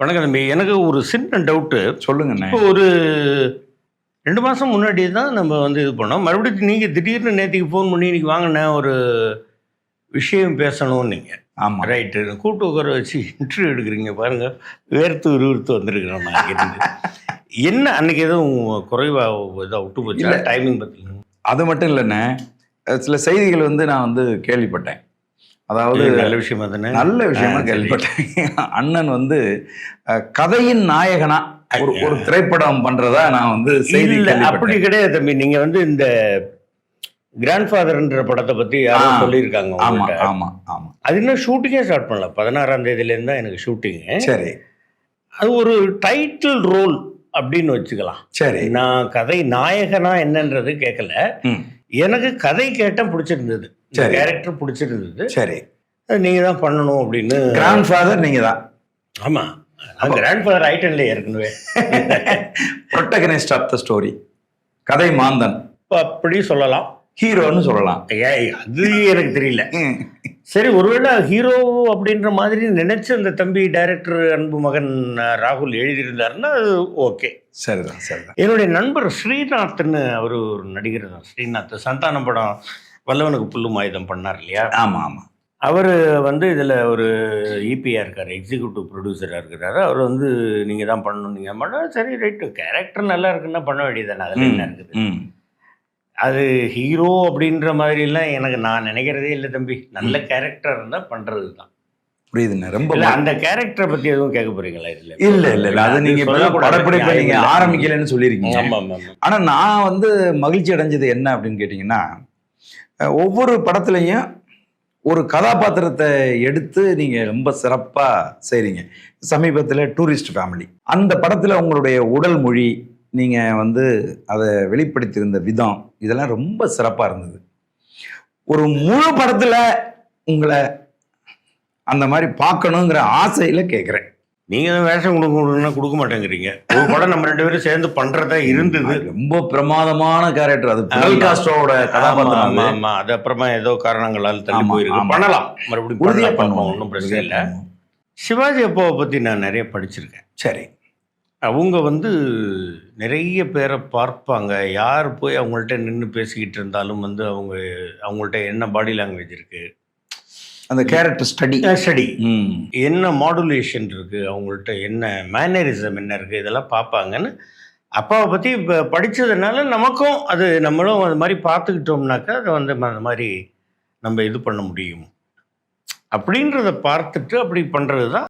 வணக்கம் தம்பி. எனக்கு ஒரு சின்ன டவுட்டு சொல்லுங்கண்ணே. இப்போ ஒரு ரெண்டு மாதம் முன்னாடி தான் நம்ம வந்து இது பண்ணோம். மறுபடியும் நீங்கள் திடீர்னு நேற்றுக்கு ஃபோன் பண்ணி இன்னைக்கு வாங்கின ஒரு விஷயம் பேசணும் நீங்கள் ஆமா. ரைட்டு கூட்டு உட்கார வச்சு இன்டர்வியூ எடுக்கிறீங்க பாருங்கள் வேர்த்து விறுவிறுத்து வந்திருக்கிறோம் நான் இருந்து என்ன அன்னைக்கு எதுவும் குறைவாக இதாக விட்டு போச்சா. டைமிங் பார்த்தீங்கன்னா அது மட்டும் இல்லைண்ணே. சில செய்திகள் வந்து நான் வந்து கேள்விப்பட்டேன். அதாவது நல்ல விஷயமா நல்ல விஷயமா. கேள்விப்பட்டேன். அண்ணன் வந்து கதையின் நாயகனா ஒரு ஒரு திரைப்படம் பண்றதா நான் வந்து செய்தி இல்ல அப்படி கிடையாது தம்பி. நீங்க வந்து இந்த கிராண்ட்ஃபாதர்ன்ற படத்தை பத்தி யாரோ ஆ. சொல்லியிருக்காங்க ஆமா. ஆமா ஆமா. அது இன்னும் ஷூட்டிங்கே ஸ்டார்ட் பண்ணல. பதினாறாம் தேதியில இருந்து தான் எனக்கு ஷூட்டிங்கு. சரி. அது ஒரு டைட்டில் ரோல் அப்படின்னு வச்சுக்கலாம். சரி. நான் கதை நாயகனா என்னன்றது கேட்கல எனக்கு கதை கேட்டேன் பிடிச்சிருந்தது. சரி. கேரக்டர் பிடிச்சிருந்தது. சரி. அது நீங்க தான் பண்ணணும் அப்படின்னு. கிராண்ட் ஃபாதர் நீங்க தான் ஆமா நான் கிராண்ட் ஃபாதர் ஆயிட்டேன்ல ஏற்கனவே ப்ரொட்டகனிஸ்ட் ஆஃப் த ஸ்டோரி கதை மாந்தன். அப்படி சொல்லலாம். ஹீரோன்னு சொல்லலாம். ஏய், அது எனக்கு தெரியல. சரி ஒருவேளை ஹீரோ அப்படின்ற மாதிரி நினைச்சு அந்த தம்பி டைரக்டர் அன்பு மகன் ராகுல் எழுதியிருந்தாருன்னா அது ஓகே சரிதான் சரிதான். என்னுடைய நண்பர் ஸ்ரீநாத்னு அவர் ஒரு நடிகர் தான். ஸ்ரீநாத் சந்தானம் படம் வல்லவனுக்கு புல்லும் ஆயுதம் பண்ணார் இல்லையா? ஆமா ஆமா. அவர் வந்து இதில் ஒரு இபியாக இருக்கார் எக்ஸிக்யூட்டிவ் ப்ரொடியூசராக இருக்கிறாரு. அவர் வந்து நீங்கள் தான் பண்ணணும் நீங்கள் பண்ண சரி ரைட்டு கேரக்டர் நல்லா இருக்குன்னா பண்ண வேண்டியதானே அதில் என்ன இருக்குது? அது ஹீரோ அப்படின்ற மாதிரிலாம் எனக்கு நான் நினைக்கிறதே இல்லை தம்பி. நல்ல கேரக்டர் இருந்தால் பண்ணுறது தான். புரியுதுண்ணே ரொம்ப இல்ல அந்த கேரக்டரை பத்தி எதுவும் கேட்க போறீங்களா இதுல? இல்ல இல்ல இல்ல. அது நீங்க. படப்பிடிப்பை. ஆரம்பிக்கலைன்னு சொல்லியிருக்கீங்க. ஆமா ஆமா ஆமா. ஆனா நான் வந்து மகிழ்ச்சி அடைஞ்சது என்ன அப்படின்னு கேட்டிங்கன்னா ஒவ்வொரு படத்துலையும் ஒரு கதாபாத்திரத்தை எடுத்து நீங்க ரொம்ப சிறப்பா செய்றீங்க. சமீபத்தில் டூரிஸ்ட் ஃபேமிலி. அந்த படத்துல உங்களுடைய உடல் மொழி நீங்க வந்து அதை வெளிப்படுத்தியிருந்த விதம் இதெல்லாம் ரொம்ப சிறப்பா இருந்தது. ஒரு முழு படத்துல உங்களை அந்த மாதிரி பார்க்கணுங்கிற ஆசையில கேட்குறேன் நீங்க தான் வேஷம் கொடுக்கணும்னா கொடுக்க மாட்டேங்கிறீங்க. ஒரு படம் நம்ம ரெண்டு பேரும் சேர்ந்து பண்றதா இருந்தது. ரொம்ப பிரமாதமான கேரக்டர் அது காஸ்டோட கதாபாத்திரம் ஆமா அது. அப்புறமா ஏதோ காரணங்களால் தள்ளி போயிருக்கு. பண்ணலாம். மறுபடியும் உறுதியா பண்ணலாம் பண்ணுவோம். ஒன்றும் பிரச்சனை இல்லை. சிவாஜி அப்பாவை பத்தி நான் நிறைய படிச்சிருக்கேன். சரி. அவங்க வந்து நிறைய பேரை பார்ப்பாங்க. யார் போய் அவங்கள்ட்ட நின்று பேசிக்கிட்டு இருந்தாலும் வந்து அவங்க அவங்கள்ட்ட என்ன பாடி லாங்குவேஜ் இருக்கு? அந்த கேரக்டர் ஸ்டடி ஸ்டடி ம். என்ன மாடுலேஷன் இருக்குது அவங்கள்ட்ட என்ன மேனரிசம் என்ன இருக்குது இதெல்லாம் பார்ப்பாங்கன்னு அப்பாவை பற்றி இப்போ படித்ததுனால நமக்கும் அது நம்மளும் அது மாதிரி பார்த்துக்கிட்டோம்னாக்கா அதை வந்து அந்த மாதிரி நம்ம இது பண்ண முடியும். அப்படின்றத பார்த்துட்டு அப்படி பண்ணுறது தான்